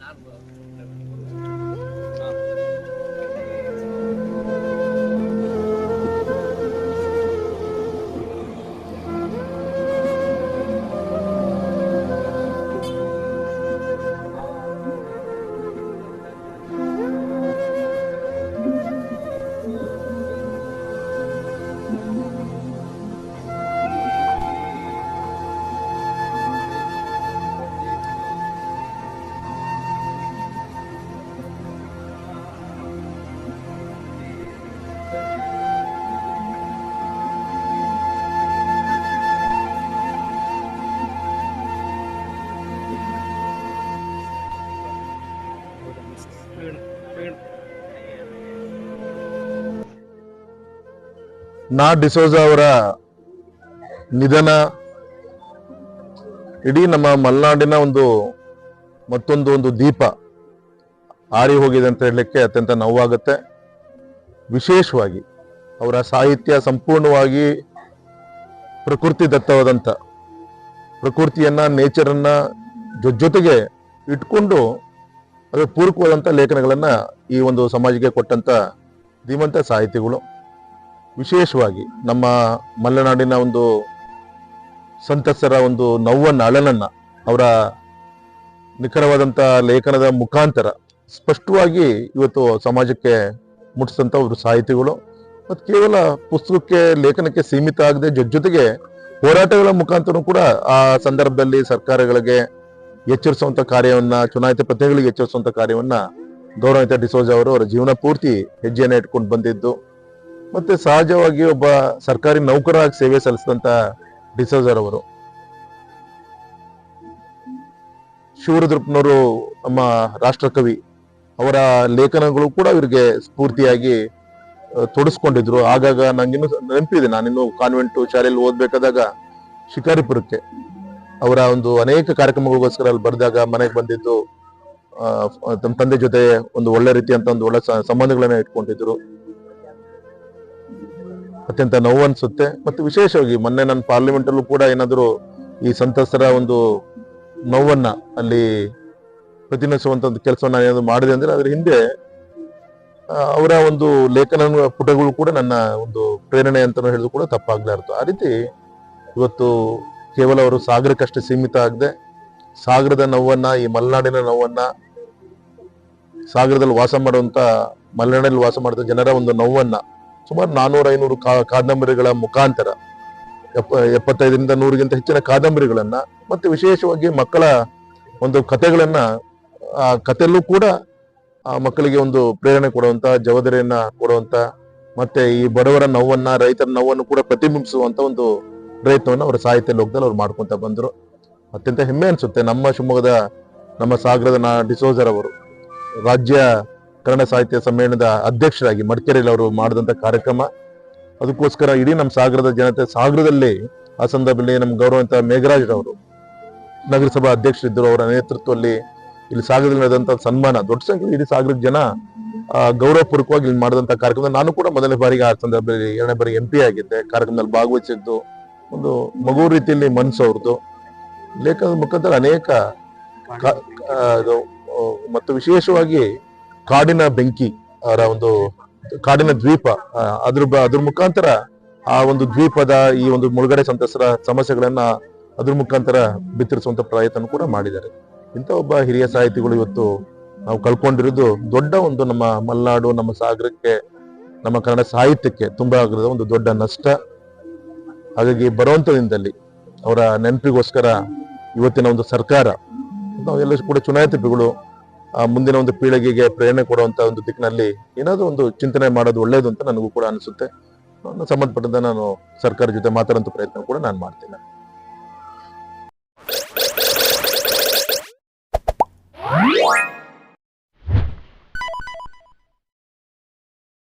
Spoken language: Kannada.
not well. ನಾ ಡಿಸೋಜ ಅವರ ನಿಧನ ಇಡೀ ನಮ್ಮ ಮಲೆನಾಡಿನ ಒಂದು ಮತ್ತೊಂದು ಒಂದು ದೀಪ ಆರಿ ಹೋಗಿದೆ ಅಂತ ಹೇಳಲಿಕ್ಕೆ ಅತ್ಯಂತ ನೋವಾಗುತ್ತೆ. ವಿಶೇಷವಾಗಿ ಅವರ ಸಾಹಿತ್ಯ ಸಂಪೂರ್ಣವಾಗಿ ಪ್ರಕೃತಿ ದತ್ತವಾದಂಥ ಪ್ರಕೃತಿಯನ್ನ ನೇಚರನ್ನು ಜೊತೆಗೆ ಇಟ್ಕೊಂಡು ಅದು ಪೂರಕವಾದಂಥ ಲೇಖನಗಳನ್ನು ಈ ಒಂದು ಸಮಾಜಕ್ಕೆ ಕೊಟ್ಟಂಥ ಧೀಮಂತ ಸಾಹಿತಿಗಳು. ವಿಶೇಷವಾಗಿ ನಮ್ಮ ಮಲೆನಾಡಿನ ಒಂದು ಸಂತಸರ ಒಂದು ನೋವನ್ನು ಅಳಲನ್ನು, ಅವರ ನಿಖರವಾದಂಥ ಲೇಖನದ ಮುಖಾಂತರ ಸ್ಪಷ್ಟವಾಗಿ ಇವತ್ತು ಸಮಾಜಕ್ಕೆ ಮುಟ್ಟಿಸಿದಂತ ಅವರು ಸಾಹಿತಿಗಳು ಮತ್ತು ಕೇವಲ ಪುಸ್ತಕಕ್ಕೆ, ಲೇಖನಕ್ಕೆ ಸೀಮಿತ ಆಗದೆ ಜೊತೆಗೆ ಹೋರಾಟಗಳ ಮುಖಾಂತರ ಕೂಡ ಆ ಸಂದರ್ಭದಲ್ಲಿ ಸರ್ಕಾರಗಳಿಗೆ ಎಚ್ಚರಿಸುವಂಥ ಕಾರ್ಯವನ್ನ, ಚುನಾಯಿತ ಪ್ರತಿನಿಧಿಗಳಿಗೆ ಎಚ್ಚರಿಸುವಂಥ ಕಾರ್ಯವನ್ನ ಗೌರವಿತ ಡಿಸೋಜ ಅವರು ಅವರ ಜೀವನ ಪೂರ್ತಿ ಹೆಜ್ಜೆಯನ್ನು ಇಟ್ಕೊಂಡು ಬಂದಿದ್ದು. ಮತ್ತೆ ಸಹಜವಾಗಿ ಒಬ್ಬ ಸರ್ಕಾರಿ ನೌಕರಾಗಿ ಸೇವೆ ಸಲ್ಲಿಸಿದಂತ ಡಿಸೋಜರವರು ಶಿವರುದ್ರಪ್ಪನವರು ನಮ್ಮ ರಾಷ್ಟ್ರಕವಿ ಅವರ ಲೇಖನಗಳು ಕೂಡ ಇವರಿಗೆ ಸ್ಫೂರ್ತಿಯಾಗಿ ತೊಡಸ್ಕೊಂಡಿದ್ರು. ಆಗಾಗ ನಂಗಿನ್ನು ನೆನಪಿದೆ. ನಾನಿನ್ನು ಕಾನ್ವೆಂಟ್ ಶಾಲೆಯಲ್ಲಿ ಓದ್ಬೇಕಾದಾಗ ಶಿಕಾರಿಪುರಕ್ಕೆ ಅವರ ಒಂದು ಅನೇಕ ಕಾರ್ಯಕ್ರಮಗಳಿಗೋಸ್ಕರ ಅಲ್ಲಿ ಬರೆದಾಗ ಮನೆಗೆ ಬಂದಿದ್ದು ತಮ್ಮ ತಂದೆ ಜೊತೆ ಒಂದು ಒಳ್ಳೆ ರೀತಿಯಂತ ಒಂದು ಒಳ್ಳೆ ಸಂಬಂಧಗಳನ್ನ ಇಟ್ಕೊಂಡಿದ್ರು. ಅತ್ಯಂತ ನೋವು ಅನ್ಸುತ್ತೆ. ಮತ್ತು ವಿಶೇಷವಾಗಿ ಮೊನ್ನೆ ನನ್ನ ಪಾರ್ಲಿಮೆಂಟ್ ಅಲ್ಲೂ ಕೂಡ ಏನಾದರೂ ಈ ಸಂತಸರ ಒಂದು ನೋವನ್ನ ಅಲ್ಲಿ ಪ್ರತಿನಿಧಿಸುವಂತ ಒಂದು ಕೆಲಸವನ್ನು ಏನಾದ್ರು ಮಾಡಿದೆ ಅಂದ್ರೆ ಅದ್ರ ಹಿಂದೆ ಅವರ ಒಂದು ಲೇಖನ ಪುಟಗಳು ಕೂಡ ನನ್ನ ಒಂದು ಪ್ರೇರಣೆ ಅಂತ ಹೇಳಿದ್ರು ಕೂಡ ತಪ್ಪಾಗ್ಲಾರ್ದು ಆ ರೀತಿ ಇವತ್ತು ಕೇವಲ ಅವರು ಸಾಗರಕ್ಕಷ್ಟೇ ಸೀಮಿತ ಆಗದೆ, ಸಾಗರದ ನೋವನ್ನ, ಈ ಮಲೆನಾಡಿನ ನೋವನ್ನ, ಸಾಗರದಲ್ಲಿ ವಾಸ ಮಾಡುವಂತ ಮಲೆನಾಡಲ್ಲಿ ವಾಸ ಮಾಡಿದ ಜನರ ಒಂದು ನೋವನ್ನ ಸುಮಾರು ನಾನೂರ ಐನೂರು ಕಾದಂಬರಿಗಳ ಮುಖಾಂತರ, ಎಪ್ಪ, ಎಪ್ಪತ್ತೈದರಿಂದ ನೂರಿಗಿಂತ ಹೆಚ್ಚಿನ ಕಾದಂಬರಿಗಳನ್ನ, ಮತ್ತೆ ವಿಶೇಷವಾಗಿ ಮಕ್ಕಳ ಒಂದು ಕಥೆಗಳನ್ನ ಆ ಕಥೆಯಲ್ಲೂ ಕೂಡ ಆ ಮಕ್ಕಳಿಗೆ ಒಂದು ಪ್ರೇರಣೆ ಕೊಡುವಂತ ಜವಾಬ್ದಾರಿಯನ್ನ ಕೊಡುವಂತ, ಮತ್ತೆ ಈ ಬಡವರ ನೋವನ್ನ, ರೈತರ ನೋವನ್ನು ಕೂಡ ಪ್ರತಿಬಿಂಬಿಸುವಂತ ಒಂದು ಪ್ರಯತ್ನವನ್ನು ಅವರ ಸಾಹಿತ್ಯ ಲೋಕದಲ್ಲಿ ಅವ್ರು ಮಾಡ್ಕೊಂತ ಬಂದರು. ಅತ್ಯಂತ ಹೆಮ್ಮೆ ಅನ್ಸುತ್ತೆ. ನಮ್ಮ ಶಿವಮೊಗ್ಗದ ನಮ್ಮ ಸಾಗರದ ನಾ ಡಿಸೋಜರ್ ಅವರು ರಾಜ್ಯ ಕನ್ನಡ ಸಾಹಿತ್ಯ ಸಮ್ಮೇಳನದ ಅಧ್ಯಕ್ಷರಾಗಿ ಮಡಿಕೇರಿಯಲ್ಲಿ ಅವರು ಮಾಡಿದಂತ ಕಾರ್ಯಕ್ರಮ. ಅದಕ್ಕೋಸ್ಕರ ಇಡೀ ನಮ್ಮ ಸಾಗರದ ಜನತೆ ಸಾಗರದಲ್ಲಿ ಆ ಸಂದರ್ಭದಲ್ಲಿ ನಮ್ಮ ಗೌರವಂತ ಮೇಘರಾಜ್ ಅವರು ನಗರಸಭಾ ಅಧ್ಯಕ್ಷರಿದ್ದರು. ಅವರ ನೇತೃತ್ವದಲ್ಲಿ ಇಲ್ಲಿ ಸಾಗರದಲ್ಲಿ ನಡೆದಂತ ಸನ್ಮಾನ, ದೊಡ್ಡ ಸಂಖ್ಯೆಯಲ್ಲಿ ಇಡೀ ಸಾಗರದ ಜನ ಗೌರವಪೂರ್ವಕವಾಗಿ ಇಲ್ಲಿ ಮಾಡಿದಂತ ಕಾರ್ಯಕ್ರಮ ನಾನು ಕೂಡ ಮೊದಲನೇ ಬಾರಿಗೆ ಆ ಸಂದರ್ಭದಲ್ಲಿ ಎರಡನೇ ಬಾರಿ ಎಂ ಪಿ ಆಗಿದ್ದೆ. ಕಾರ್ಯಕ್ರಮದಲ್ಲಿ ಭಾಗವಹಿಸಿದ್ದು ಒಂದು ಮಗು ರೀತಿಯಲ್ಲಿ ಮನಸ್ಸು ಅವ್ರದ್ದು ಲೇಖನದ ಮುಖಾಂತರ ಅನೇಕ ಮತ್ತು ವಿಶೇಷವಾಗಿ ಕಾಡಿನ ಬೆಂಕಿ ಅವರ ಒಂದು ಕಾಡಿನ ದ್ವೀಪ ಅದ್ರ ಅದ್ರ ಮುಖಾಂತರ ಆ ಒಂದು ದ್ವೀಪದ ಈ ಒಂದು ಮುಳುಗಡೆ ಸಂತಸರ ಸಮಸ್ಯೆಗಳನ್ನ ಅದ್ರ ಮುಖಾಂತರ ಬಿತ್ತರಿಸುವಂತ ಪ್ರಯತ್ನ ಕೂಡ ಮಾಡಿದ್ದಾರೆ. ಇಂಥ ಒಬ್ಬ ಹಿರಿಯ ಸಾಹಿತಿಗಳು ಇವತ್ತು ನಾವು ಕಳ್ಕೊಂಡಿರೋದು ದೊಡ್ಡ ಒಂದು ನಮ್ಮ ಮಲ್ನಾಡು, ನಮ್ಮ ಸಾಗರಕ್ಕೆ, ನಮ್ಮ ಕನ್ನಡ ಸಾಹಿತ್ಯಕ್ಕೆ ತುಂಬಾ ಆಗಿರೋದ ಒಂದು ದೊಡ್ಡ ನಷ್ಟ. ಹಾಗಾಗಿ ಬರುವಂತ ದಿನದಲ್ಲಿ ಅವರ ನೆನಪಿಗೋಸ್ಕರ ಇವತ್ತಿನ ಒಂದು ಸರ್ಕಾರ ನಾವೆಲ್ಲ ಕೂಡ ಚುನಾಯಿತಗಳು ಮುಂದಿನ ಒಂದು ಪೀಳಿಗೆಗೆ ಪ್ರೇರಣೆ ಕೊಡುವಂತ ಒಂದು ದಿಕ್ಕಿನಲ್ಲಿ ಏನಾದರೂ ಒಂದು ಚಿಂತನೆ ಮಾಡೋದು ಒಳ್ಳೇದು ಅಂತ ನನಗೂ ಕೂಡ ಅನಿಸುತ್ತೆ. ಸಂಬಂಧಪಟ್ಟಂತ ನಾನು ಸರ್ಕಾರ ಜೊತೆ ಮಾತಾಡುವಂತ ಪ್ರಯತ್ನ ಕೂಡ ನಾನು ಮಾಡ್ತೇನೆ.